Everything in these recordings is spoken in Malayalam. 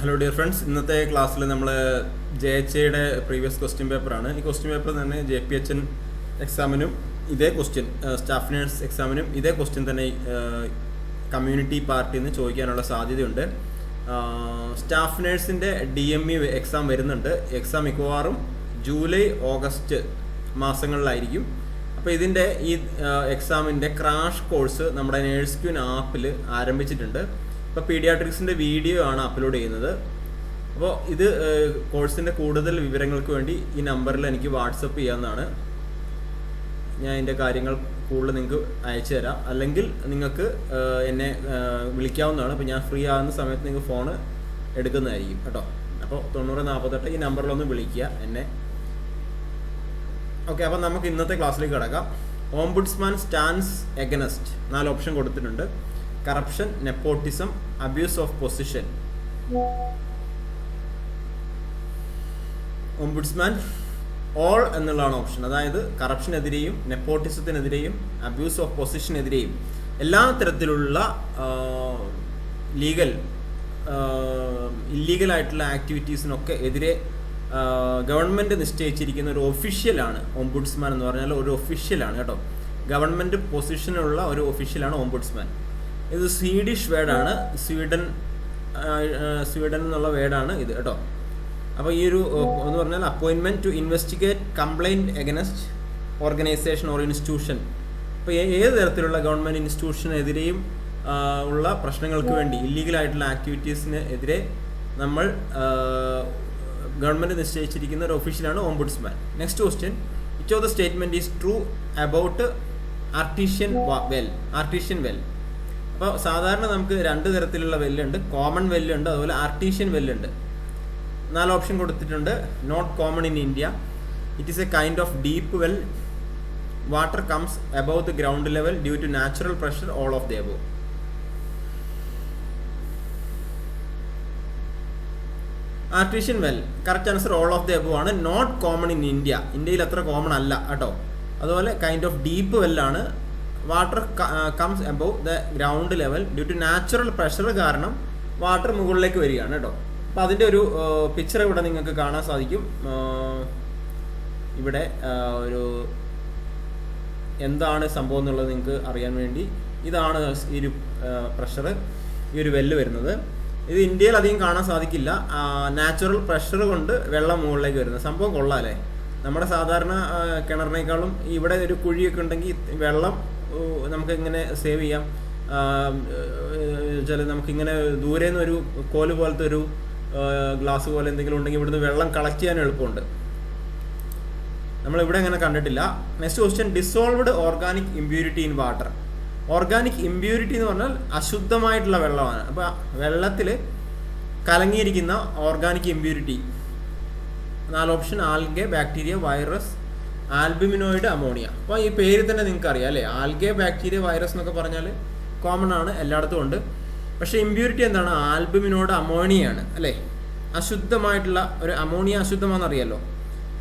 ഹലോ ഡിയർ ഫ്രണ്ട്സ് ഇന്നത്തെ ക്ലാസ്സിൽ നമ്മൾ ജെ എച്ച് എയുടെ പ്രീവിയസ് ക്വസ്റ്റ്യൻ പേപ്പറാണ് ഈ ക്വസ്റ്റ്യൻ പേപ്പർ തന്നെ ജെ പി എച്ച് എൻ എക്സാമിനും ഇതേ ക്വസ്റ്റ്യൻ സ്റ്റാഫ് നേഴ്സ് എക്സാമിനും ഇതേ ക്വസ്റ്റ്യൻ തന്നെ കമ്മ്യൂണിറ്റി പാർട്ടിയിൽ നിന്ന് ചോദിക്കാനുള്ള സാധ്യതയുണ്ട്. സ്റ്റാഫ് നേഴ്സിന്റെ ഡി എം ഇ എക്സാം വരുന്നുണ്ട്. എക്സാം മിക്കവാറും ജൂലൈ ഓഗസ്റ്റ് മാസങ്ങളിലായിരിക്കും. അപ്പോൾ ഇതിന്റെ ഈ എക്സാമിന്റെ ക്രാഷ് കോഴ്സ് നമ്മുടെ നേഴ്സ് ക്യൂൻ ആപ്പിൽ ആരംഭിച്ചിട്ടുണ്ട്. ഇപ്പോൾ പീഡിയാട്രിക്സിന്റെ വീഡിയോ ആണ് അപ്ലോഡ് ചെയ്യുന്നത്. അപ്പോൾ ഇത് കോഴ്സിന്റെ കൂടുതൽ വിവരങ്ങൾക്ക് വേണ്ടി ഈ നമ്പറിൽ എനിക്ക് വാട്സപ്പ് ചെയ്യാവുന്നതാണ്. ഞാൻ ഇതിന്റെ കാര്യങ്ങൾ കൂടുതൽ നിങ്ങൾക്ക് അയച്ചു തരാം. അല്ലെങ്കിൽ നിങ്ങൾക്ക് എന്നെ വിളിക്കാവുന്നതാണ്. അപ്പോൾ ഞാൻ ഫ്രീ ആകുന്ന സമയത്ത് നിങ്ങൾക്ക് ഫോൺ എടുക്കുന്നതായിരിക്കും കേട്ടോ. അപ്പോൾ തൊണ്ണൂറ് നാൽപ്പത്തെട്ട് ഈ നമ്പറിലൊന്ന് വിളിക്കുക എന്നെ. ഓക്കെ അപ്പോൾ നമുക്ക് ഇന്നത്തെ ക്ലാസ്സിലേക്ക് കിടക്കാം. ഓംബുഡ്സ്മാൻ സ്റ്റാൻസ് എഗനസ്റ്റ് നാല് ഓപ്ഷൻ കൊടുത്തിട്ടുണ്ട്. Corruption nepotism abuse of position ombudsman all എന്നുള്ളതാണ് ഓപ്ഷൻ അതായത് കറപ്ഷനെതിരെയും നെപ്പോട്ടിസത്തിനെതിരെയും അബ്യൂസ് ഓഫ് പൊസിഷനെതിരെയും എല്ലാ തരത്തിലുള്ള ലീഗൽ ഇല്ലീഗൽ ആയിട്ടുള്ള ആക്ടിവിറ്റീസിനൊക്കെ എതിരെ ഗവൺമെന്റ് നിശ്ചയിച്ചിരിക്കുന്ന ഒരു ഒഫീഷ്യലാണ് ഓംബുഡ്സ്മാൻ എന്ന് പറഞ്ഞാൽ ഒരു ഒഫീഷ്യലാണ് കേട്ടോ. ഗവൺമെന്റ് പൊസിഷനുള്ള ഒരു ഒഫീഷ്യലാണ് ഓംബുഡ്സ്മാൻ ഇത് സ്വീഡിഷ് വേർഡാണ് സ്വീഡൻ സ്വീഡൻ എന്നുള്ള വേഡാണ് ഇത് കേട്ടോ. അപ്പോൾ ഈ ഒരു എന്ന് പറഞ്ഞാൽ അപ്പോയിൻമെന്റ് to investigate complaint against organisation or institution അപ്പോൾ ഏത് തരത്തിലുള്ള ഗവൺമെന്റ് ഇൻസ്റ്റിറ്റ്യൂഷനെതിരെയും ഉള്ള പ്രശ്നങ്ങൾക്ക് വേണ്ടി ഇല്ലീഗലായിട്ടുള്ള ആക്ടിവിറ്റീസിന് എതിരെ നമ്മൾ ഗവൺമെന്റ് നിശ്ചയിച്ചിരിക്കുന്ന ഒരു ഒഫീഷ്യലാണ് ombudsman next question which of the statement is true about artesian well artesian well അപ്പോൾ സാധാരണ നമുക്ക് രണ്ട് തരത്തിലുള്ള വെല്ലുണ്ട്. കോമൺ വെല്ലുണ്ട് അതുപോലെ ആർട്ടീഷ്യൻ വെല്ലുണ്ട്. നാല് ഓപ്ഷൻ കൊടുത്തിട്ടുണ്ട്. Not common in India it is a kind of deep well water comes above the ground level due to natural pressure all of the above artesian well correct answer all of the above ആണ്. നോട്ട് കോമൺ ഇൻ ഇന്ത്യ ഇന്ത്യയിൽ അത്ര കോമൺ അല്ല കേട്ടോ. അതുപോലെ kind of deep വെല്ലാണ് water comes above the ground level due to natural pressure കാരണം വാട്ടർ മുകളിലേക്ക് വരികയാണ് കേട്ടോ. അപ്പോൾ അതിന്റെ ഒരു പിക്ചർ ഇവിടെ നിങ്ങൾക്ക് കാണാൻ സാധിക്കും. ഇവിടെ ഒരു എന്താണ് സംഭവം എന്നുള്ളത് നിങ്ങൾക്ക് അറിയാൻ വേണ്ടി ഇതാണ് ഈ ഒരു പ്രഷർ ഈ ഒരു വെല്ല് വരുന്നത്. ഇത് ഇന്ത്യയിൽ അധികം കാണാൻ സാധിക്കില്ല. നാച്ചുറൽ പ്രഷർ കൊണ്ട് വെള്ളം മുകളിലേക്ക് വരുന്നത്. സംഭവം കൊള്ളാം അല്ലേ? നമ്മുടെ സാധാരണ കിണറിനേക്കാളും ഇവിടെ ഒരു കുഴിയൊക്കെ ഉണ്ടെങ്കിൽ വെള്ളം ഊ, നമുക്ക് ഇങ്ങനെ സേവ് ചെയ്യാം ചില നമുക്കിങ്ങനെ ദൂരെ നിന്ന് ഒരു കോൽ പോലത്തെ ഒരു ഗ്ലാസ് പോലെ എന്തെങ്കിലും ഉണ്ടെങ്കിൽ ഇവിടുന്ന് വെള്ളം കളക്ട് ചെയ്യാൻ എളുപ്പമുണ്ട്. നമ്മൾ ഇവിടെ അങ്ങനെ കണ്ടിട്ടില്ല. Next question dissolved organic impurity in water organic impurity എന്ന് പറഞ്ഞാൽ അശുദ്ധമായിട്ടുള്ള വെള്ളമാണ്. അപ്പോൾ വെള്ളത്തിൽ കലങ്ങിയിരിക്കുന്ന ഓർഗാനിക് ഇമ്പ്യൂരിറ്റി നാല് option algae bacteria virus albuminoid ammonia. അപ്പോൾ ഈ പേര് തന്നെ നിങ്ങൾക്ക് അറിയാം അല്ലേ? ആൽഗെ ബാക്ടീരിയ വൈറസ് എന്നൊക്കെ പറഞ്ഞാൽ കോമൺ ആണ് എല്ലായിടത്തും ഉണ്ട്. പക്ഷേ ഇമ്പ്യൂരിറ്റി എന്താണ്? ആൽബുമിനോട് അമോണിയാണ് അല്ലേ? അശുദ്ധമായിട്ടുള്ള ഒരു അമോണിയ അശുദ്ധമാണെന്ന് അറിയാലോ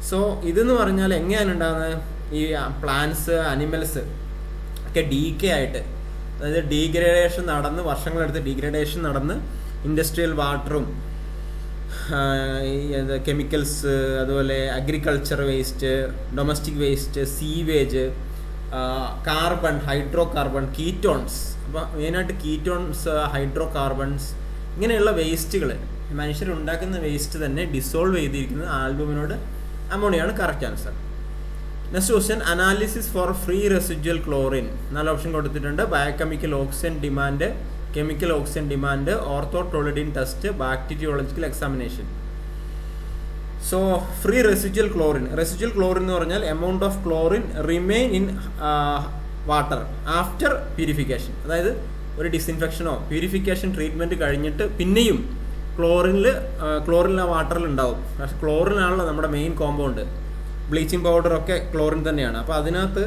സോ ഇതെന്ന് പറഞ്ഞാൽ എങ്ങനെയാണ് ഉണ്ടാകുന്നത്? ഈ പ്ലാന്റ്സ് അനിമൽസ് ഒക്കെ ഡീക്കെ ആയിട്ട് അതായത് ഡീഗ്രഡേഷൻ നടന്ന് വർഷങ്ങളെടുത്ത് ഡീഗ്രഡേഷൻ നടന്ന് ഇൻഡസ്ട്രിയൽ വാട്ടറും കെമിക്കൽസ് അതുപോലെ agriculture waste domestic waste sewage carbon hydrocarbon ketones അപ്പോൾ മെയിനായിട്ട് കീറ്റോൺസ് ഹൈഡ്രോ കാർബൺസ് ഇങ്ങനെയുള്ള വേസ്റ്റുകൾ മനുഷ്യരുണ്ടാക്കുന്ന വേസ്റ്റ് തന്നെ ഡിസോൾവ് ചെയ്തിരിക്കുന്നത് ആൽബമിനോട് അമോണിയാണ് correct answer next question analysis for free residual chlorine നാല് ഓപ്ഷൻ കൊടുത്തിട്ടുണ്ട്. Biochemical oxygen demand chemical oxygen demand orthotolidine test bacteriological examination so free residual chlorine residual chlorine എന്ന് പറഞ്ഞാൽ amount of chlorine remain in water after purification അതായത് ഒരു ഡിസിൻഫെക്ഷനോ പ്യൂരിഫിക്കേഷൻ ട്രീറ്റ്മെന്റ് കഴിഞ്ഞിട്ട് പിന്നെയും ക്ലോറിനിൽ ക്ലോറിൻ ആ വാട്ടറിൽ ഉണ്ടാവും. പക്ഷെ ക്ലോറിനാണല്ലോ നമ്മുടെ മെയിൻ കോമ്പൗണ്ട് ബ്ലീച്ചിങ് പൗഡറൊക്കെ ക്ലോറിൻ തന്നെയാണ്. അപ്പോൾ അതിനകത്ത്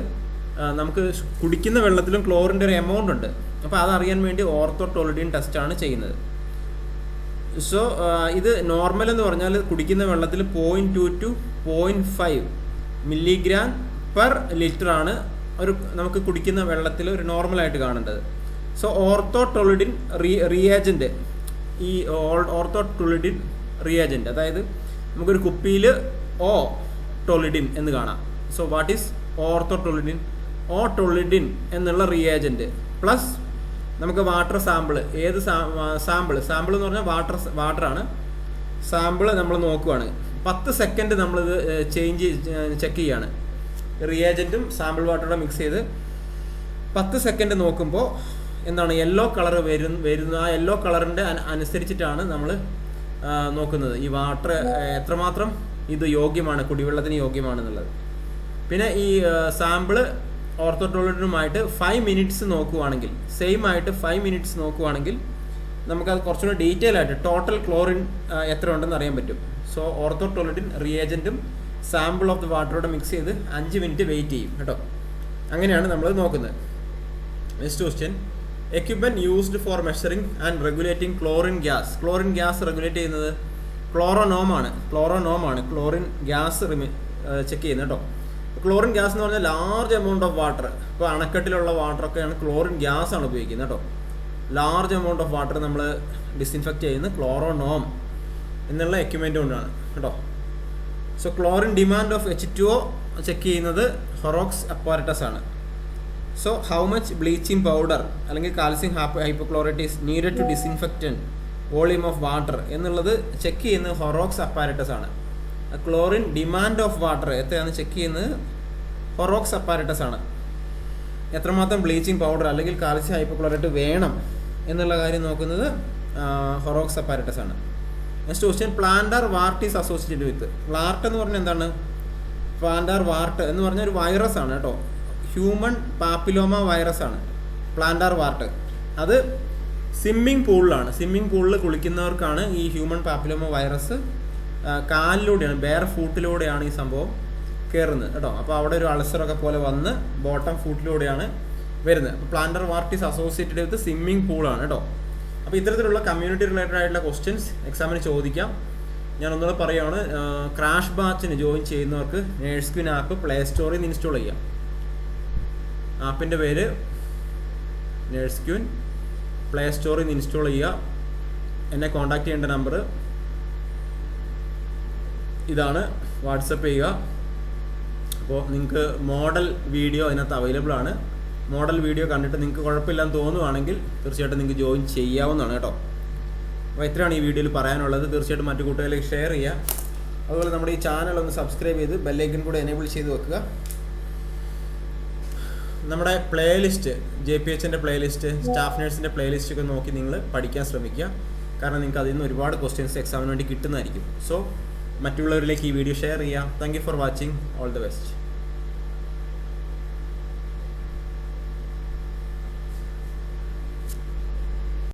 നമുക്ക് കുടിക്കുന്ന വെള്ളത്തിലും ക്ലോറിന്റെ ഒരു എമൗണ്ട് ഉണ്ട്. അപ്പോൾ അതറിയാൻ വേണ്ടി ഓർത്തോട്ടോളിഡിൻ ടെസ്റ്റാണ് ചെയ്യുന്നത്. സോ ഇത് നോർമൽ എന്ന് പറഞ്ഞാൽ കുടിക്കുന്ന വെള്ളത്തിൽ point two two point five milligram per litre ആണ് ഒരു നമുക്ക് കുടിക്കുന്ന വെള്ളത്തിൽ ഒരു നോർമലായിട്ട് കാണേണ്ടത്. സോ ഓർത്തോട്ടോളിഡിൻ റീ റിയേജന്റ് ഈ ഓൾ ടൊളിഡിൻ റിയാജന്റ് അതായത് നമുക്കൊരു കുപ്പിയിൽ ഓ ടൊളിഡിൻ എന്ന് കാണാം. So what is orthotolidine O tolidine എന്നുള്ള റിയേജന്റ് പ്ലസ് നമുക്ക് വാട്ടർ സാമ്പിൾ ഏത് സാമ്പിൾ സാമ്പിൾ എന്ന് പറഞ്ഞാൽ വാട്ടർ വാട്ടറാണ് സാമ്പിൾ നമ്മൾ നോക്കുവാണ്. പത്ത് സെക്കൻഡ് നമ്മളിത് ചേഞ്ച് ചെക്ക് ചെയ്യാണ്. റിയേജന്റും സാമ്പിൾ വാട്ടറുടെ മിക്സ് ചെയ്ത് പത്ത് സെക്കൻഡ് നോക്കുമ്പോൾ എന്താണ് യെല്ലോ കളർ വരും വരുന്ന ആ യെല്ലോ കളറിന്റെ അനുസരിച്ചിട്ടാണ് നമ്മൾ നോക്കുന്നത്. ഈ വാട്ടർ എത്രമാത്രം ഇത് യോഗ്യമാണ് കുടിവെള്ളത്തിന് യോഗ്യമാണെന്നുള്ളത്. പിന്നെ ഈ സാമ്പിൾ ഓർത്തോട്ടോളിനുമായിട്ട് ഫൈവ് മിനിറ്റ്സ് നോക്കുവാണെങ്കിൽ സെയിം ആയിട്ട് ഫൈവ് മിനിറ്റ്സ് നോക്കുവാണെങ്കിൽ നമുക്കത് കുറച്ചുകൂടി ഡീറ്റെയിൽ ആയിട്ട് ടോട്ടൽ ക്ലോറിൻ എത്ര ഉണ്ടെന്ന് അറിയാൻ പറ്റും. സോ ഓർത്തോട്ടോളിഡിൻ റിയേജന്റും സാമ്പിൾ ഓഫ് ദി വാട്ടറോടെ മിക്സ് ചെയ്ത് അഞ്ച് മിനിറ്റ് വെയിറ്റ് ചെയ്യും കേട്ടോ. അങ്ങനെയാണ് നമ്മൾ നോക്കുന്നത്. Next question equipment used for measuring and regulating chlorine gas chlorine gas regulate ചെയ്യുന്നത് ക്ലോറോനോമാണ് ക്ലോറോനോമാണ് ക്ലോറിൻ ഗ്യാസ് ചെക്ക് ചെയ്യുന്നത് കേട്ടോ. ക്ലോറിൻ ഗ്യാസ് എന്ന് പറഞ്ഞാൽ ലാർജ് എമൗണ്ട് ഓഫ് വാട്ടർ ഇപ്പോൾ അണക്കെട്ടിലുള്ള വാട്ടറൊക്കെയാണ് ക്ലോറിൻ ഗ്യാസ് ആണ് ഉപയോഗിക്കുന്നത് കേട്ടോ. ലാർജ് എമൗണ്ട് ഓഫ് വാട്ടർ നമ്മൾ ഡിസ്ഇൻഫെക്റ്റ് ചെയ്യുന്ന ക്ലോറോനോം എന്നുള്ള എക്യുപ്മെന്റ് കൊണ്ടാണ് കേട്ടോ. So chlorine demand of H two O check ചെയ്യുന്നത് ഹൊറോക്സ് അപ്പാരറ്റസ് ആണ്. So how much bleaching powder അല്ലെങ്കിൽ calcium hypochlorite is needed to disinfectant volume of water എന്നുള്ളത് ചെക്ക് ചെയ്യുന്നത് ഹൊറോക്സ് അപ്പാരറ്റസ് ആണ്. ക്ലോറിൻ ഡിമാൻഡ് ഓഫ് വാട്ടർ എത്രയാണ് ചെക്ക് ചെയ്യുന്നത് ഹൊറോക്സ് അപ്പാരറ്റസ് ആണ് എത്രമാത്രം ബ്ലീച്ചിങ് പൗഡർ അല്ലെങ്കിൽ കാൽസ്യം ഹൈപ്പോക്ലോറേറ്റ് വേണം എന്നുള്ള കാര്യം നോക്കുന്നത് ഹൊറോക്സ് അപ്പാരറ്റസ് ആണ് next question plantar wart is associated with. Wart എന്ന് പറഞ്ഞാൽ എന്താണ്? പ്ലാന്റാർ വാർട്ട് എന്ന് പറഞ്ഞ ഒരു വൈറസ് ആണ് കേട്ടോ. ഹ്യൂമൺ പാപ്പിലോമ വൈറസ് ആണ് പ്ലാന്റാർ വാർട്ട്. അത് സ്വിമ്മിംഗ് പൂളിലാണ്. സ്വിമ്മിംഗ് പൂളിൽ കുളിക്കുന്നവർക്കാണ് ഈ ഹ്യൂമൺ പാപ്പിലോമ വൈറസ് കാലിലൂടെയാണ് ബെയർ ഫൂട്ടിലൂടെയാണ് ഈ സംഭവം കയറുന്നത് കേട്ടോ. അപ്പോൾ അവിടെ ഒരു അൾസറൊക്കെ പോലെ വന്ന് ബോട്ടം ഫൂട്ടിലൂടെയാണ് വരുന്നത്. Plantar wart is associated with swimming പൂളാണ് കേട്ടോ. അപ്പോൾ ഇത്തരത്തിലുള്ള കമ്മ്യൂണിറ്റി റിലേറ്റഡ് ആയിട്ടുള്ള ക്വസ്റ്റ്യൻസ് എക്സാമിന് ചോദിക്കാം. ഞാൻ ഒന്നുകൂടെ പറയുകയാണ് ക്രാഷ് ബാച്ചിന് ജോയിൻ ചെയ്യുന്നവർക്ക് നേഴ്സ്ക്വിൻ ആപ്പ് പ്ലേ സ്റ്റോറിൽ നിന്ന് ഇൻസ്റ്റാൾ ചെയ്യാം. ആപ്പിന്റെ പേര് നേഴ്സ്ക്വിൻ പ്ലേ സ്റ്റോറിൽ നിന്ന് ഇൻസ്റ്റാൾ ചെയ്യുക. എന്നെ കോൺടാക്ട് ചെയ്യേണ്ട നമ്പർ ഇതാണ് വാട്സപ്പ് ചെയ്യുക. അപ്പോൾ നിങ്ങൾക്ക് മോഡൽ വീഡിയോ അതിനകത്ത് അവൈലബിൾ ആണ്. മോഡൽ വീഡിയോ കണ്ടിട്ട് നിങ്ങൾക്ക് കുഴപ്പമില്ലെന്ന് തോന്നുവാണെങ്കിൽ തീർച്ചയായിട്ടും നിങ്ങൾക്ക് ജോയിൻ ചെയ്യാവുന്നതാണ് കേട്ടോ. അപ്പോൾ ഇത്രയാണ് ഈ വീഡിയോയിൽ പറയാനുള്ളത്. തീർച്ചയായിട്ടും മറ്റു കൂട്ടുകാരിലേക്ക് ഷെയർ ചെയ്യുക. അതുപോലെ നമ്മുടെ ഈ ചാനൽ ഒന്ന് സബ്സ്ക്രൈബ് ചെയ്ത് ബെല്ലൈക്കൻ കൂടെ എനേബിൾ ചെയ്ത് വെക്കുക. നമ്മുടെ പ്ലേലിസ്റ്റ് ജെ പി എച്ചിന്റെ പ്ലേലിസ്റ്റ് സ്റ്റാഫ് നേഴ്സിന്റെ പ്ലേലിസ്റ്റ് ഒക്കെ നോക്കി നിങ്ങൾ പഠിക്കാൻ ശ്രമിക്കുക. കാരണം നിങ്ങൾക്ക് അതിൽ നിന്ന് ഒരുപാട് ക്വസ്റ്റ്യൻസ് എക്സാമിന് വേണ്ടി കിട്ടുന്നതായിരിക്കും. സോ മറ്റുള്ളവരിലേക്ക് ഈ വീഡിയോ ഷെയർ ചെയ്യാം. Thank for watching all the best